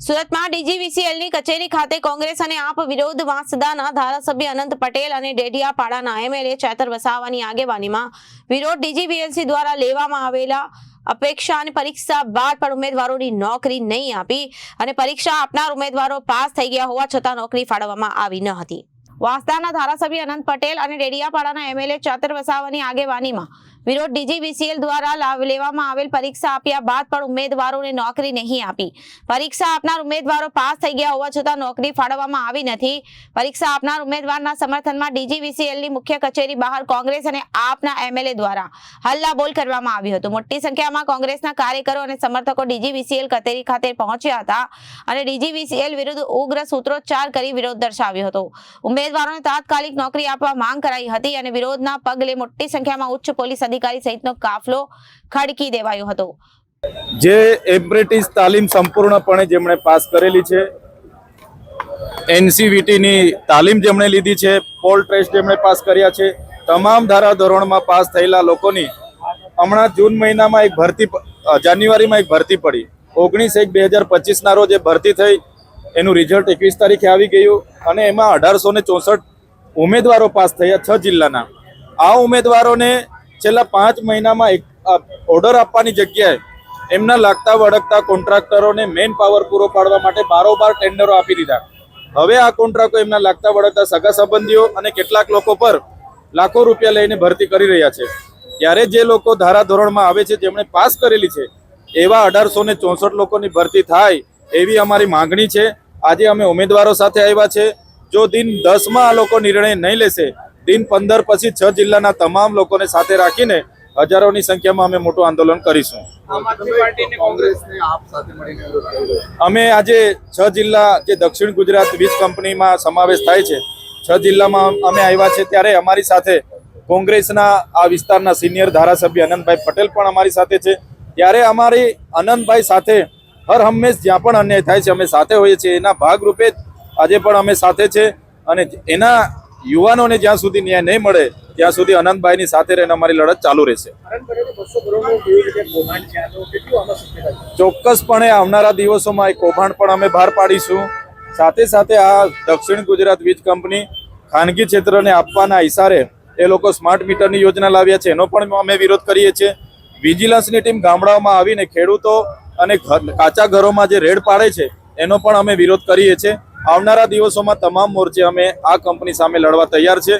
સુરતમાં ડીજીવીસીએલની કચેરી ખાતે કોંગ્રેસ અને આપ વિરોધ વાંસદાના ધારાસભ્ય અનંત પટેલ અને ડેડિયાપાડાના એમએલએ ચેતર વસાવાની આગેવાનીમાં વિરોધ ડીજીવીએલસી દ્વારા લેવામાં આવેલા અપેક્ષા અને પરીક્ષા બાદ પણ ઉમેદવારોની નોકરી નહીં આપી અને પરીક્ષા આપનાર ઉમેદવારો પાસ થઈ ગયા હોવા છતાં નોકરી ફાળવવામાં આવી ન હતી. વાંસદાના ધારાસભ્ય અનંત પટેલ અને ડેડિયાપાડાના એમએલએ ચેતર વસાવાની આગેવાનીમાં વિરોધ ડીજીવીસીએલ દ્વારા લેવામાં આવેલ પરીક્ષા આપ્યા બાદ પણ ઉમેદવારોને નોકરી નહીં આપી. પરીક્ષા આપનાર ઉમેદવારો પાસ થઈ ગયા હોવા છતાં નોકરી ફાળવવામાં આવી નથી. પરીક્ષા આપનાર ઉમેદવારના સમર્થનમાં ડીજીવીસીએલની મુખ્ય કચેરી બહાર કોંગ્રેસ અને આપના એમએલએ દ્વારા હલ્લાબોલ કરવામાં આવ્યું હતું. મોટી સંખ્યામાં કોંગ્રેસના કાર્યકરો અને સમર્થકો ડીજીવીસીએલ કચેરી ખાતે પહોંચ્યા હતા અને ડીજીવીસીએલ વિરુદ્ધ ઉગ્ર સૂત્રોચ્ચાર કરી વિરોધ દર્શાવ્યો હતો. ઉમેદવારોને તાત્કાલિક નોકરી આપવા માંગ કરાઈ હતી અને વિરોધના પગલે મોટી સંખ્યામાં ઉચ્ચ પોલીસ અધિકારી સહિતનો કાફલો ખડકી દેવાયો હતો. જે એપ્રેન્ટિસ તાલીમ સંપૂર્ણપણે જેમણે પાસ કરેલી છે, એનસીવીટીની તાલીમ જેમણે લીધી છે, પોલ ટેસ્ટ જેમણે પાસ કર્યા છે, તમામ ધારા ધોરણમાં પાસ થયેલા લોકોની હમણાં જૂન મહિનામાં એક ભરતી જાન્યુઆરીમાં એક ભરતી પડી. ઓગણીસ એક બે હજાર પચીસના રોજ એ ભરતી થઈ. એનું રિઝલ્ટ એકવીસ તારીખે આવી ગયું અને એમાં અઢારસો ને ચોસઠ ઉમેદવારો પાસ થયા છ જિલ્લાના. આ ઉમેદવારોને છેલ્લા પાંચ મહિનામાં એક ઓર્ડર આપવાની જગ્યાએ એમના લાગતા વળગતા કોન્ટ્રાક્ટરોને મેન પાવર પૂરો પાડવા માટે બારોબાર ટેન્ડરો આપી દીધા. હવે આ કોન્ટ્રાક્ટો એમના લાગતા વળગતા સગા સંબંધીઓ અને કેટલાક લોકો પર લાખો રૂપિયા લઈને ભરતી કરી રહ્યા છે. ત્યારે જે લોકો ધારા ધોરણમાં આવે છે, જેમણે પાસ કરેલી છે, એવા અઢારસો ને ચોસઠ લોકોની ભરતી થાય એવી અમારી માંગણી છે. આજે અમે ઉમેદવારો સાથે આવ્યા છે. જો દિન દસમાં આ લોકો નિર્ણય નહીં લેશે દિન પંદર પછી છ જિલ્લાના તમામ લોકોને સાથે રાખીને હજારોની સંખ્યામાં અમે મોટું આંદોલન કરીશું. અમે આજે છ જિલ્લા જે દક્ષિણ ગુજરાત વીજ કંપનીમાં સમાવેશ થાય છે છ જિલ્લામાં અમે આવ્યા છે ત્યારે અમારી સાથે કોંગ્રેસના આ વિસ્તારના સિનિયર ધારાસભ્ય અનંતભાઈ પટેલ પણ અમારી સાથે છે. ત્યારે અમારી અનંતભાઈ સાથે હર હંમેશ જ્યાં પણ અન્યાય થાય છે, અમે સાથે હોઈએ છીએ. એના ભાગરૂપે આજે પણ અમે સાથે છે અને એના યુવાનોને જ્યાં સુધી ન્યાય નહીં મળે, ત્યાં સુધી અનંતભાઈની સાથે રહીને અમારી લડત ચાલુ રહેશે. ચોક્કસપણે આવનારા દિવસોમાં એ કૌભાંડ પણ અમે બહાર પાડીશું. સાથે સાથે આ દક્ષિણ ગુજરાત વીજ કંપની ખાનગી ક્ષેત્રને આપવાના ઇશારે એ લોકો સ્માર્ટ મીટરની યોજના લાવ્યા છે. એનો પણ અમે વિરોધ કરીએ છીએ. વિજિલન્સની ટીમ ગામડાઓમાં આવીને ખેડૂતો અને કાચા ઘરોમાં જે રેડ પાડે છે, એનો પણ અમે વિરોધ કરીએ છીએ. આવનારા દિવસોમાં તમામ મોરચે અમે આ કંપની સામે લડવા તૈયાર છે.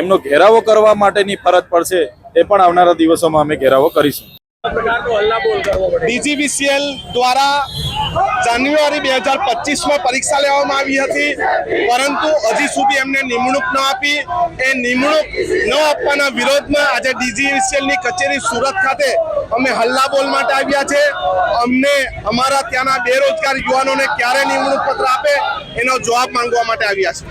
એમનો ઘેરાવો કરવા માટેની ફરજ પડશે, એ પણ આવનારા દિવસોમાં અમે ઘેરાવો કરીશું. ડીજીવીસીએલ દ્વારા જાન્યુઆરી બે હજાર પચીસમાં પરીક્ષા લેવામાં આવી હતી પરંતુ હજી સુધી એમને નિમણૂક ન આપી. એ નિમણૂક ન આપવાના વિરોધમાં આજે ડીજીસીએલની કચેરી સુરત ખાતે અમે હલ્લાબોલ માટે આવ્યા છે. અમને અમારા ત્યાંના બેરોજગાર યુવાનોને ક્યારે નિમણૂક પત્ર આપે એનો જવાબ માંગવા માટે આવ્યા છે.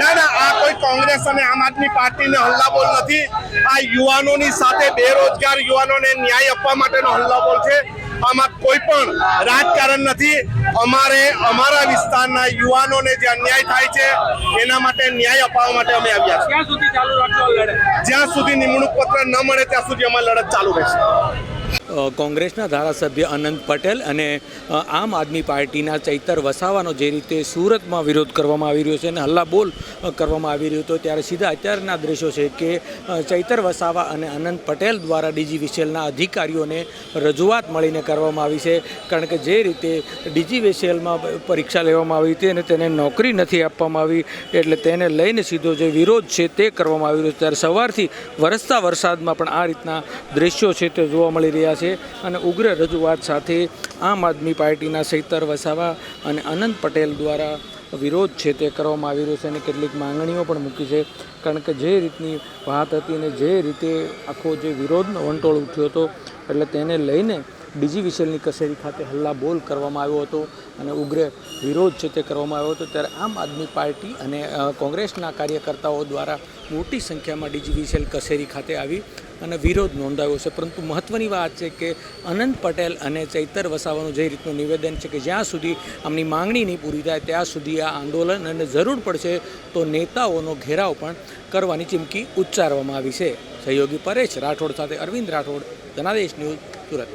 ના ના આ કોઈ કોંગ્રેસ અને આમ આદમી પાર્ટીને હલ્લાબોલ નથી. આ યુવાનોની સાથે બેરોજગાર યુવાનોને ન્યાય આપવા માટેનો હલ્લાબોલ છે. આમાં કોઈ પણ રાજકારણ નથી. અમારે અમારા વિસ્તારના યુવાનોને જે અન્યાય થાય છે એના માટે ન્યાય અપાવવા માટે અમે આવ્યા છીએ. જ્યાં સુધી નિમણૂક પત્ર ન મળે ત્યાં સુધી અમારી લડત ચાલુ રહેશે. કોંગ્રેસના ધારાસભ્ય અનંત પટેલ અને આમ આદમી પાર્ટીના ચૈતર વસાવાનો જે રીતે સુરતમાં વિરોધ કરવામાં આવી રહ્યો છે અને હલ્લાબોલ બોલ કરવામાં આવી રહ્યો હતો ત્યારે સીધા અત્યારના દ્રશ્યો છે કે ચૈતર વસાવા અને અનંત પટેલ દ્વારા ડીજીવીસીએલના અધિકારીઓને રજૂઆત મળીને કરવામાં આવી છે. કારણ કે જે રીતે ડીજીવીસીએલમાં પરીક્ષા લેવામાં આવી હતી અને તેને નોકરી નથી આપવામાં આવી, એટલે તેને લઈને સીધો જે વિરોધ છે તે કરવામાં આવી રહ્યો છે. ત્યારે સવારથી વરસતા વરસાદમાં પણ આ રીતના દ્રશ્યો છે તે જોવા મળી રહ્યા છે. અને ઉગ્ર રજૂઆત સાથે આમ આદમી પાર્ટીના સૈતર વસાવા અને અનંત પટેલ દ્વારા વિરોધ છે તે કરવામાં આવી રહ્યો છે અને કેટલીક માંગણીઓ પણ મૂકી છે. કારણ કે જે રીતની વાત હતી અને જે રીતે આખો જે વિરોધનો વંટોળ ઉઠ્યો હતો, એટલે તેને લઈને ડીજી વિશેલની કચેરી ખાતે હલ્લાબોલ કરવામાં આવ્યો હતો અને ઉગ્ર વિરોધ છે તે કરવામાં આવ્યો હતો ત્યારે આમ આદમી પાર્ટી અને કોંગ્રેસના કાર્યકર્તાઓ દ્વારા મોટી સંખ્યામાં ડીજી વિશેલ કચેરી ખાતે આવી અને વિરોધ નોંધાયો છે. પરંતુ મહત્ત્વની વાત છે કે અનંત પટેલ અને ચૈતર વસાવાનું જે રીતનું નિવેદન છે કે જ્યાં સુધી આમની માંગણી નહીં પૂરી થાય ત્યાં સુધી આ આંદોલન અને જરૂર પડશે તો નેતાઓનો ઘેરાવ પણ કરવાની ચીમકી ઉચ્ચારવામાં આવી છે. સહયોગી પરેશ રાઠોડ સાથે અરવિંદ રાઠોડ ધનાદેશ ન્યૂઝ સુરત.